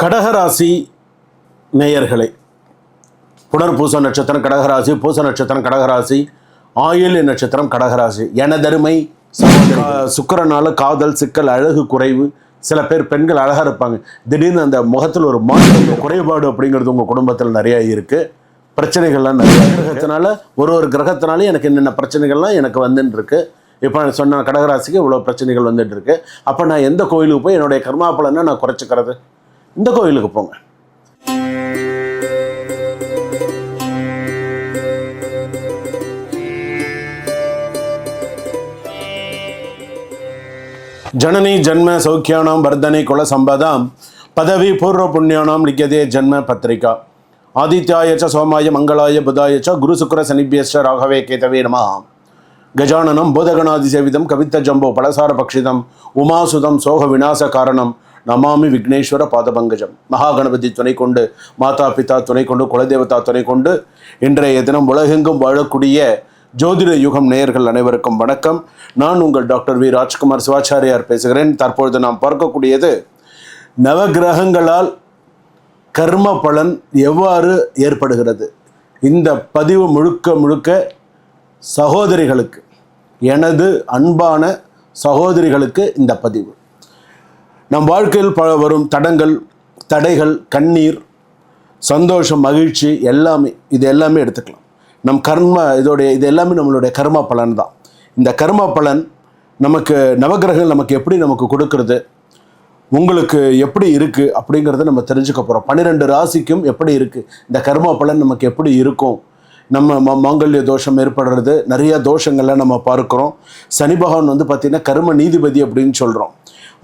கடகராசி நேயர்களே புனர் பூச நட்சத்திரம் கடகராசி பூச நட்சத்திரம் கடகராசி ஆயுள்ய நட்சத்திரம் கடகராசி. எனதருமை சகோதரி சுக்கரனால காதல் சிக்கல் அழகு குறைவு சில பேர் பெண்கள் அழகாக இருப்பாங்க. திடீர்னு அந்த முகத்தில் ஒரு மாற்றம் குறைபாடு அப்படிங்கிறது உங்கள் குடும்பத்தில் நிறையா இருக்குது பிரச்சனைகள்லாம் நிறைய கிரகத்தினால ஒரு ஒரு கிரகத்தினாலும் எனக்கு என்னென்ன பிரச்சனைகள்லாம் எனக்கு வந்துட்டுருக்கு இப்போ நான் சொன்ன கடகராசிக்கு இவ்வளோ பிரச்சனைகள் வந்துட்டு இருக்கு அப்போ நான் எந்த கோயிலுக்கு போய் என்னுடைய கர்மா பலனை நான் குறைச்சிக்கிறது? இந்த கோயிலுக்கு போங்க. ஜனனி ஜன்ம சௌக்கியானாம் வர்தனை குல சம்பதாம் பதவி பூர்வ புண்ணியானாம் லிக்கியதே ஜன்ம பத்திரிகா. ஆதித்யாய சோமாய மங்களாய புதாயச்ச குரு சுக்கர சனிபியஸ்ட ராகவே கேதவே நம கஜானனம் பூதகணாதிசேவிதம் கவித்த ஜம்போ பலசார பக்ஷிதம் உமாசுதம் சோக விநாச காரணம் நமாமி விக்னேஸ்வர பாதபங்கஜம். மகாகணபதி துணை கொண்டு மாதா பிதா துணை கொண்டு குலதேவதா துணை கொண்டு இன்றைய தினம் உலகெங்கும் வாழக்கூடிய ஜோதிட யுகம் நேயர்கள் அனைவருக்கும் வணக்கம். நான் உங்கள் டாக்டர் வி. ராஜ்குமார் சிவாச்சாரியார் பேசுகிறேன். தற்பொழுது நாம் பார்க்கக்கூடியது நவகிரகங்களால் கர்ம பலன் எவ்வாறு ஏற்படுகிறது? இந்த பதிவு முழுக்க முழுக்க சகோதரிகளுக்கு எனது அன்பான சகோதரிகளுக்கு இந்த பதிவு. நம் வாழ்க்கையில் ப வரும் தடங்கள் தடைகள் கண்ணீர் சந்தோஷம் மகிழ்ச்சி எல்லாமே இது எல்லாமே எடுத்துக்கலாம். நம் கர்ம இதோடைய இது எல்லாமே நம்மளுடைய கர்ம பலன் தான். இந்த கர்ம பலன் நமக்கு நவகிரகங்கள் நமக்கு எப்படி நமக்கு கொடுக்கறது உங்களுக்கு எப்படி இருக்குது அப்படிங்கிறத நம்ம தெரிஞ்சுக்க போகிறோம் பன்னிரெண்டு ராசிக்கும் எப்படி இருக்குது இந்த கர்ம பலன் நமக்கு எப்படி இருக்கும் நம்ம மாங்கல்ய தோஷம் ஏற்படுறது. நிறைய தோஷங்கள்லாம் நம்ம பார்க்குறோம். சனி பகவான் வந்து பார்த்திங்கன்னா கர்ம நீதிபதி அப்படின்னு சொல்கிறோம்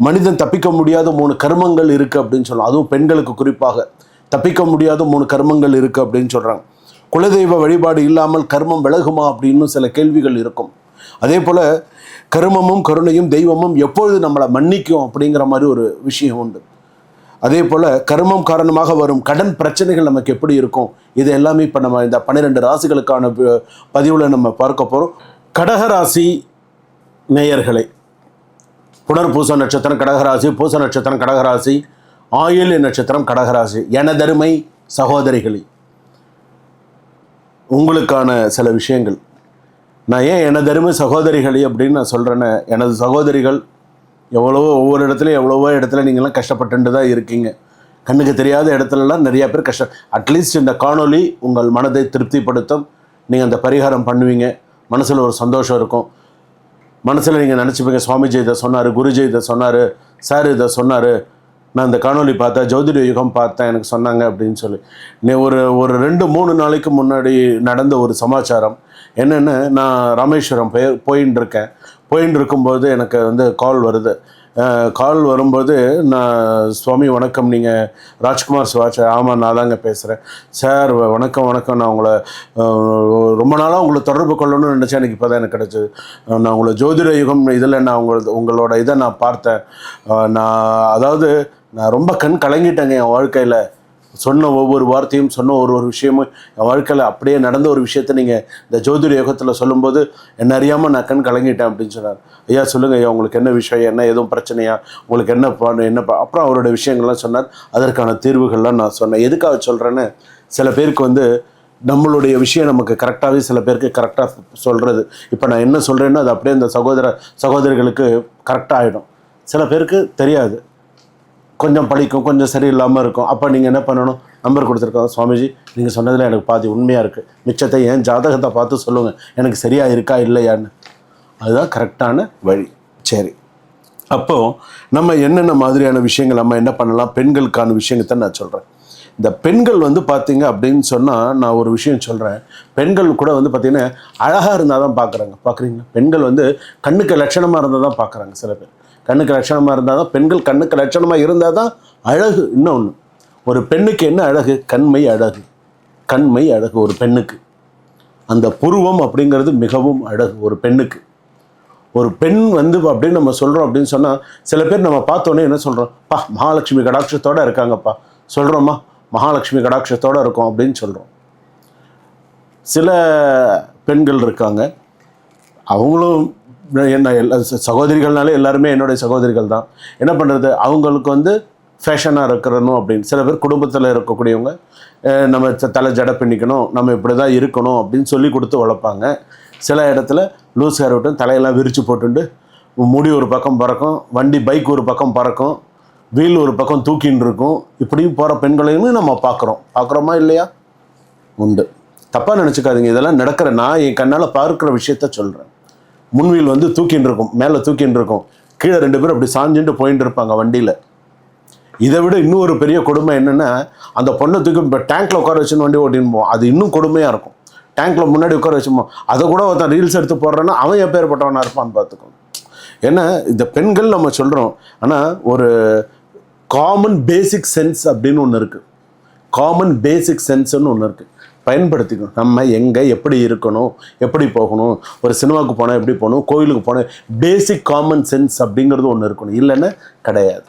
மனிதன் தப்பிக்க முடியாத மூணு கர்மங்கள் இருக்குது அப்படின்னு சொல்கிறோம் அதுவும் பெண்களுக்கு குறிப்பாக. தப்பிக்க முடியாத மூணு கர்மங்கள் இருக்குது அப்படின்னு சொல்கிறாங்க குலதெய்வ வழிபாடு இல்லாமல் கர்மம் விலகுமா அப்படின்னு சில கேள்விகள் இருக்கும். அதே போல் கருமமும் கருணையும் தெய்வமும் எப்பொழுது நம்மளை மன்னிக்கும் அப்படிங்கிற மாதிரி ஒரு விஷயம் உண்டு. அதே போல் கர்மம் காரணமாக வரும் கடன் பிரச்சனைகள் நமக்கு எப்படி இருக்கும்? இது எல்லாமே இப்போ நம்ம இந்த பன்னிரெண்டு ராசிகளுக்கான பதிவில் நம்ம பார்க்க போகிறோம் கடகராசி நேயர்களை புனர் பூச நட்சத்திரம் கடகராசி பூச நட்சத்திரம் கடகராசி ஆயுள் நட்சத்திரம் கடகராசி எனதருமை சகோதரிகளே. உங்களுக்கான சில விஷயங்கள். நான் ஏன் எனதருமை சகோதரிகளே அப்படின்னு நான் சொல்கிறேன்னு எனது சகோதரிகள் எவ்வளவோ ஒவ்வொரு இடத்துலையும் எவ்வளவோ இடத்துல நீங்களாம் கஷ்டப்பட்டு தான் இருக்கீங்க. கண்ணுக்கு தெரியாத இடத்துலலாம் நிறையா பேர் கஷ்டம் அட்லீஸ்ட் இந்த காணொலி உங்கள் மனதை திருப்திப்படுத்தும். நீங்கள் அந்த பரிகாரம் பண்ணுவீங்க. மனசில் ஒரு சந்தோஷம் இருக்கும். மனசில் நீங்கள் நினச்சிப்பீங்க சுவாமிஜி இதை சொன்னார் குருஜி இதை சொன்னார் சார் இதை சொன்னார். நான் இந்த காணொலி பார்த்தேன் ஜோதிட யுகம் பார்த்தேன் எனக்கு சொன்னாங்க அப்படின்னு சொல்லி. நீ ஒரு ஒரு ரெண்டு மூணு நாளைக்கு முன்னாடி நடந்த ஒரு சமாச்சாரம். என்னென்னு நான் ராமேஸ்வரம் போய் போயின்னு இருக்கேன் போயின்னு இருக்கும்போது எனக்கு வந்து கால் வருது. கால் வரும்போது நான் சுவாமி வணக்கம். நீங்கள் ராஜ்குமார் சிவாச்சா ஆமாம் நான் தாங்க பேசுகிறேன் சார் வணக்கம் வணக்கம். நான் உங்களை ரொம்ப நாளாக உங்களை தொடர்பு கொள்ளணும்னு நினச்சேன். எனக்கு இப்போ தான் எனக்கு கிடச்சிது. நான் உங்களை ஜோதிட யுகம் இதில் நான் உங்களது உங்களோட இதை நான் பார்த்தேன். நான் அதாவது நான் ரொம்ப கண் கலங்கிட்டேங்க என் வாழ்க்கையில். சொன்ன ஒவ்வொரு வார்த்தையும் சொன்ன ஒரு ஒரு விஷயமும் என் வாழ்க்கையில் அப்படியே நடந்த ஒரு விஷயத்த நீங்கள் இந்த ஜோதிட யோகத்தில் சொல்லும்போது என்ன அறியாமல் நான் கண் கலங்கிட்டேன் அப்படின்னு சொன்னார். ஐயா சொல்லுங்கள் ஐயா உங்களுக்கு என்ன விஷயம்? என்ன எதுவும் பிரச்சனையா? உங்களுக்கு என்ன பண்ணு என்ன அப்புறம் அவரோட விஷயங்கள்லாம் சொன்னார். அதற்கான தீர்வுகள்லாம் நான் சொன்னேன். எதுக்காக சொல்கிறேன்னு சில பேருக்கு வந்து நம்மளுடைய விஷயம் நமக்கு கரெக்டாகவே சில பேருக்கு கரெக்டாக சொல்கிறது இப்போ நான் என்ன சொல்கிறேன்னோ அது அப்படியே இந்த சகோதர சகோதரிகளுக்கு கரெக்டாக ஆகிடும் சில பேருக்கு தெரியாது. கொஞ்சம் படிக்கும் கொஞ்சம் சரியில்லாமல் இருக்கும். அப்போ நீங்கள் என்ன பண்ணணும்? நம்பர் கொடுத்துருக்கோம் சுவாமிஜி. நீங்கள் சொன்னதில் எனக்கு பாதி உண்மையாக இருக்குது மிச்சத்தை ஏன் ஜாதகத்தை பார்த்து சொல்லுங்கள் எனக்கு சரியாக இருக்கா இல்லையான்னு. அதுதான் கரெக்டான வழி. சரி. அப்போது நம்ம என்னென்ன மாதிரியான விஷயங்கள் நம்ம என்ன பண்ணலாம்? பெண்களுக்கான விஷயங்கத்தை நான் சொல்கிறேன் இந்த பெண்கள் வந்து பார்த்தீங்க அப்படின்னு சொன்னால் நான் ஒரு விஷயம் சொல்கிறேன் பெண்கள் கூட வந்து பார்த்திங்கன்னா அழகாக இருந்தால் தான் பார்க்குறாங்க பார்க்குறீங்களா பெண்கள் வந்து கண்ணுக்கு லட்சணமாக இருந்தால் தான் பார்க்குறாங்க சில பேர். கண்ணுக்கு லட்சணமாக இருந்தால் தான் பெண்கள் கண்ணுக்கு லட்சணமாக இருந்தால் தான் அழகு இன்னொன்று ஒரு பெண்ணுக்கு என்ன அழகு? கண்மை அழகு. கண்மை அழகு ஒரு பெண்ணுக்கு. அந்த புருவம் அப்படிங்கிறது மிகவும் அழகு ஒரு பெண்ணுக்கு. ஒரு பெண் வந்து அப்படின்னு நம்ம சொல்கிறோம் அப்படின்னு சொன்னால் சில பேர் நம்ம பார்த்தோன்னே என்ன சொல்கிறோம் பா மகாலட்சுமி கடாட்சத்தோடு இருக்காங்கப்பா. சொல்கிறோம்மா மகாலட்சுமி கடாட்சத்தோடு இருக்கோம் அப்படின்னு சொல்கிறோம் சில பெண்கள் இருக்காங்க. அவங்களும் என்ன எல்லா ச- சகோதரிகள்னாலே எல்லாருமே என்னுடைய சகோதரிகள் தான் என்ன பண்ணுறது அவங்களுக்கு வந்து ஃபேஷனாக இருக்கிறணும் அப்படின்னு. சில பேர் குடும்பத்தில் இருக்கக்கூடியவங்க நம்ம தலை ஜடை பின்னிக்கணும் நம்ம இப்படி தான் இருக்கணும் அப்படின்னு சொல்லி கொடுத்து வளர்ப்பாங்க சில இடத்துல லூஸ் ஹேர் விட்டு தலையெல்லாம் விரித்து போட்டுண்டு முடி ஒரு பக்கம் பறக்கும் வண்டி பைக் ஒரு பக்கம் பறக்கும் வீல் ஒரு பக்கம் தூக்கின்னு இருக்கும். இப்படியும் போகிற பெண்களையும் நம்ம பார்க்குறோம் பார்க்குறோமா இல்லையா? உண்டு. தப்பாக நினச்சிக்காதீங்க. இதெல்லாம் நடக்கிற நான் என் கண்ணால் பார்க்குற விஷயத்த சொல்கிறேன் முன்வீல் வந்து தூக்கின்னு இருக்கும் மேலே தூக்கின்னு இருக்கும் கீழே ரெண்டு பேரும் அப்படி சாஞ்சுட்டு போயின்னு இருப்பாங்க வண்டியில். இதை விட இன்னும் ஒரு பெரிய கொடுமை என்னென்னா அந்த பொண்ணை தூக்கி இப்போ டேங்க்கில் உட்கார வச்சுன்னு வண்டி ஓட்டின்னு போவோம் அது இன்னும் கொடுமையாக இருக்கும். டேங்க்கில் முன்னாடி உட்கார வச்சுப்போம் அதை கூட ஒருத்தன் ரீல்ஸ் எடுத்து போடுறேன்னா அவன் எப்பேற்பட்டவனாக இருப்பான்னு பார்த்துக்கணும் ஏன்னா இந்த பெண்கள் நம்ம சொல்கிறோம் ஆனால் ஒரு காமன் பேசிக் சென்ஸ் அப்படின்னு ஒன்று இருக்குது காமன் பேசிக் சென்ஸ்னு ஒன்று இருக்குது பயன்படுத்திக்கணும். நம்ம எங்கே எப்படி இருக்கணும் எப்படி போகணும் ஒரு சினிமாவுக்கு போனால் எப்படி போகணும் கோயிலுக்கு போனால் பேசிக் காமன் சென்ஸ் அப்படிங்கிறது ஒன்று இருக்கணும். இல்லைன்னா கிடையாது.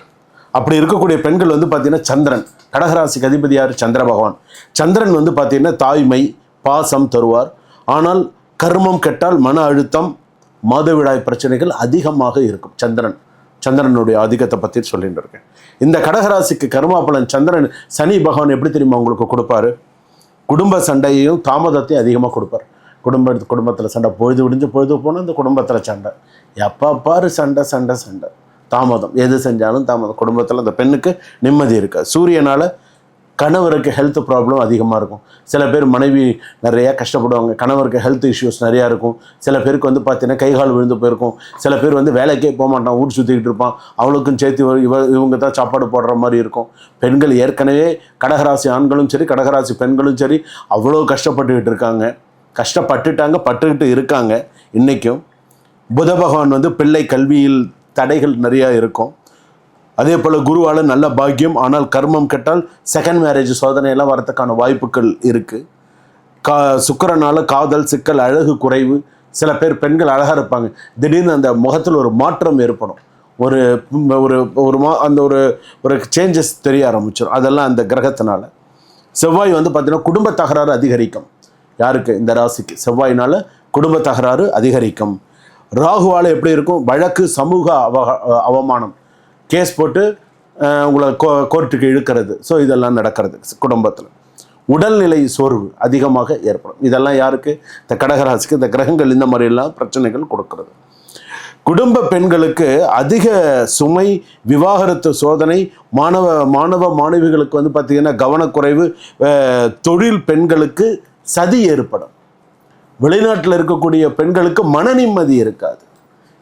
அப்படி இருக்கக்கூடிய பெண்கள் வந்து பார்த்தீங்கன்னா சந்திரன். கடகராசிக்கு அதிபதி யார்? சந்திர பகவான். சந்திரன் வந்து பார்த்தீங்கன்னா தாய்மை பாசம் தருவார். ஆனால் கர்மம் கெட்டால் மன அழுத்தம் மாதவிடாய் பிரச்சனைகள் அதிகமாக இருக்கும். சந்திரன். சந்திரனுடைய ஆதிக்கத்தை பற்றி சொல்லிட்டு இருக்கேன். இந்த கடகராசிக்கு கருமாப்பலன் சந்திரன் சனி பகவான் எப்படி தெரியுமா உங்களுக்கு கொடுப்பாரு? குடும்ப சண்டையையும் தாமதத்தையும் அதிகமாக கொடுப்பார். குடும்ப குடும்பத்தில் சண்டை பொழுது விடிஞ்சு பொழுது போனால் இந்த குடும்பத்தில் சண்டை. எப்போ பாரு சண்டை சண்டை சண்டை. தாமதம். எது செஞ்சாலும் தாமதம். குடும்பத்தில் அந்த பெண்ணுக்கு நிம்மதி இருக்காது. சூரியனால் கணவருக்கு ஹெல்த் ப்ராப்ளம் அதிகமாக இருக்கும். சில பேர் மனைவி நிறையா கஷ்டப்படுவாங்க. கணவருக்கு ஹெல்த் இஷ்யூஸ் நிறையா இருக்கும். சில பேருக்கு வந்து பார்த்தீங்கன்னா கை கால் விழுந்து போயிருக்கும். சில பேர் வந்து வேலைக்கே போக மாட்டான். ஊர் சுற்றிக்கிட்டு இருப்பான். அவளுக்கும் சேர்த்து இவ இவ இவங்க தான் சாப்பாடு போடுற மாதிரி இருக்கும். பெண்கள் ஏற்கனவே கடகராசி ஆண்களும் சரி கடகராசி பெண்களும் சரி அவ்வளோ கஷ்டப்பட்டுக்கிட்டு இருக்காங்க. கஷ்டப்பட்டுட்டாங்க பட்டுக்கிட்டு இருக்காங்க. இன்றைக்கும் புத பகவான் வந்து பிள்ளை கல்வியில் தடைகள் நிறையா இருக்கும். அதே போல் குருவால் நல்ல பாக்கியம் ஆனால் கர்மம் கெட்டால் செகண்ட் மேரேஜ் சோதனையெல்லாம் வரதுக்கான வாய்ப்புகள் இருக்குது கா சுக்கரனால் காதல் சிக்கல் அழகு குறைவு சில பேர் பெண்கள் அழகாக இருப்பாங்க. திடீர்னு அந்த முகத்தில் ஒரு மாற்றம் ஏற்படும். ஒரு ஒரு ஒரு மா அந்த ஒரு ஒரு சேஞ்சஸ் தெரிய ஆரம்பிச்சிடும் அதெல்லாம் அந்த கிரகத்தினால. செவ்வாய் வந்து பார்த்திங்கன்னா குடும்ப தகராறு அதிகரிக்கும். யாருக்கு? இந்த ராசிக்கு. செவ்வாயினால் குடும்ப தகராறு அதிகரிக்கும். ராகுவால் எப்படி இருக்கும்? வழக்கு சமூக அவ அவமானம். கேஸ் போட்டு உங்களை கோ கோர்ட்டுக்கு இழுக்கிறது. ஸோ இதெல்லாம் நடக்கிறது குடும்பத்தில். உடல்நிலை சோர்வு அதிகமாக ஏற்படும். இதெல்லாம் யாருக்கு? இந்த கடகராசிக்கு இந்த கிரகங்கள் இந்த மாதிரிலாம் பிரச்சனைகள் கொடுக்கறது. குடும்ப பெண்களுக்கு அதிக சுமை விவாகரத்து சோதனை மாணவ மாணவ மாணவிகளுக்கு வந்து பார்த்திங்கன்னா கவனக்குறைவு தொழில் பெண்களுக்கு சதி ஏற்படும். வெளிநாட்டில் இருக்கக்கூடிய பெண்களுக்கு மன நிம்மதி இருக்காது.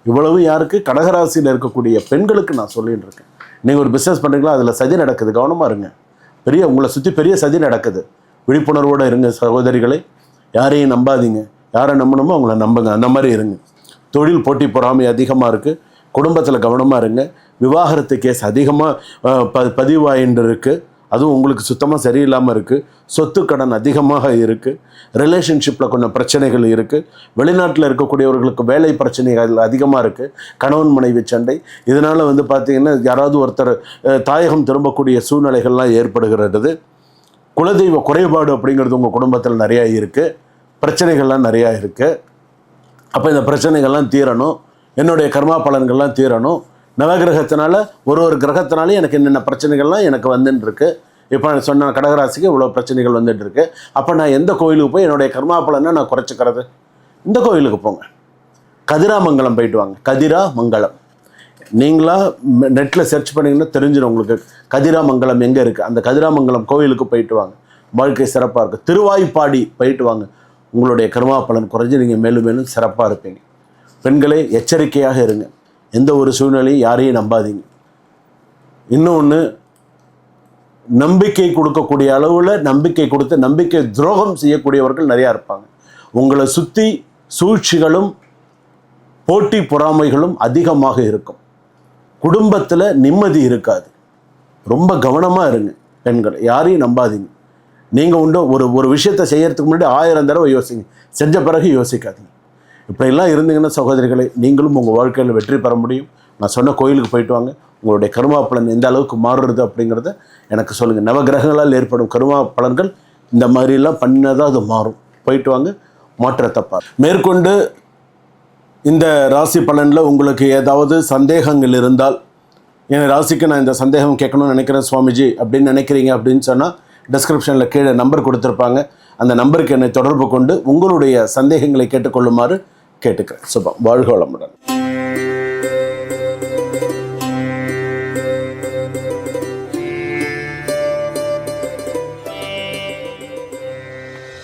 இவ்வளவு யாருக்கு? கடகராசியில் இருக்கக்கூடிய பெண்களுக்கு நான் சொல்லிட்டு இருக்கேன். நீங்கள் ஒரு பிஸ்னஸ் பண்ணுறீங்களா அதில் சதி நடக்குது. கவனமாக இருங்க. பெரிய உங்களை சுற்றி பெரிய சதி நடக்குது. விழிப்புணர்வோடு இருங்க சகோதரிகளை. யாரையும் நம்பாதீங்க. யாரை நம்பணுமோ அவங்கள நம்புங்க. அந்த மாதிரி இருங்க. தொழில் போட்டி பொறாமை அதிகமாக இருக்குது குடும்பத்தில் கவனமாக இருங்க. விவாகரத்து கேஸ் அதிகமாக ப பதிவாயின்னு இருக்குது அதுவும் உங்களுக்கு சுத்தமாக சரியில்லாமல் இருக்குது சொத்து கடன் அதிகமாக இருக்குது ரிலேஷன்ஷிப்பில் கொஞ்சம் பிரச்சனைகள் இருக்குது வெளிநாட்டில் இருக்கக்கூடியவர்களுக்கு வேலை பிரச்சனைகள் அதிகமாக இருக்குது கணவன் மனைவி சண்டை. இதனால் வந்து பார்த்திங்கன்னா யாராவது ஒருத்தர் தாயகம் திரும்பக்கூடிய சூழ்நிலைகள்லாம் ஏற்படுகிறது. குலதெய்வ குறைபாடு அப்படிங்கிறது உங்கள் குடும்பத்தில் நிறையா இருக்குது பிரச்சனைகள்லாம் நிறையா இருக்குது அப்போ இந்த பிரச்சனைகள்லாம் தீரணும். என்னுடைய கர்மா பலன்கள்லாம் தீரணும். நவகிரகத்தினால ஒரு ஒரு கிரகத்தினாலையும் எனக்கு என்னென்ன பிரச்சனைகள்லாம் எனக்கு வந்துட்டுருக்கு இப்போ நான் சொன்ன கடகராசிக்கு இவ்வளோ பிரச்சனைகள் வந்துட்டு இருக்கு. அப்போ நான் எந்த கோயிலுக்கு போய் என்னுடைய கர்மா பலனை நான் குறைச்சிக்கிறது? இந்த கோயிலுக்கு போங்க. கதிராமங்கலம் போயிட்டு வாங்க. கதிரா மங்கலம் நீங்களா நெட்டில் சர்ச் பண்ணிங்கன்னா தெரிஞ்சிடும் உங்களுக்கு. கதிராமங்கலம் எங்கே இருக்குது அந்த கதிராமங்கலம் கோயிலுக்கு போயிட்டு வாங்க. வாழ்க்கை சிறப்பாக இருக்குது திருவாய்ப்பாடி போயிட்டு வாங்க. உங்களுடைய கர்மா பலன் குறைஞ்சி நீங்கள் மேலும் மேலும் சிறப்பாக இருப்பீங்க. பெண்களே எச்சரிக்கையாக இருங்க. எந்த ஒரு சூழ்நிலையும் யாரையும் நம்பாதீங்க. இன்னொன்று நம்பிக்கை கொடுக்கக்கூடிய அளவில் நம்பிக்கை கொடுத்து நம்பிக்கை துரோகம் செய்யக்கூடியவர்கள் நிறையா இருப்பாங்க. உங்களை சுற்றி சூழ்ச்சிகளும் போட்டி பொறாமைகளும் அதிகமாக இருக்கும். குடும்பத்தில் நிம்மதி இருக்காது. ரொம்ப கவனமாக இருங்க பெண்கள் யாரையும் நம்பாதீங்க. நீங்கள் உண்டு ஒரு ஒரு விஷயத்தை செய்கிறதுக்கு முன்னாடி ஆயிரம் தடவை யோசிங்க. செஞ்ச பிறகு யோசிக்காதீங்க. இப்படியெல்லாம் இருந்தீங்கன்னா சகோதரிகளை நீங்களும் உங்கள் வாழ்க்கையில் வெற்றி பெற முடியும். நான் சொன்ன கோயிலுக்கு போயிட்டு வாங்க. உங்களுடைய கருமா பலன் எந்த அளவுக்கு மாறுறது அப்படிங்கிறத எனக்கு சொல்லுங்கள் நவகிரகங்களால் ஏற்படும் கருமா பலன்கள் இந்த மாதிரிலாம் பண்ணதான் அது மாறும். போயிட்டு வாங்க மாற்றத்தை மேற்கொண்டு இந்த ராசி பலனில் உங்களுக்கு ஏதாவது சந்தேகங்கள் இருந்தால் என் ராசிக்கு நான் இந்த சந்தேகம் கேட்கணும்னு நினைக்கிறேன் சுவாமிஜி அப்படின்னு நினைக்கிறீங்க அப்படின்னு சொன்னால் டிஸ்கிரிப்ஷனில் கீழே நம்பர் கொடுத்துருப்பாங்க. அந்த நம்பருக்கு என்னை தொடர்பு கொண்டு உங்களுடைய சந்தேகங்களை கேட்டுக்கொள்ளுமாறு கேட்டுக்கிறேன். சுபம். வாழ்க வளமுடன்.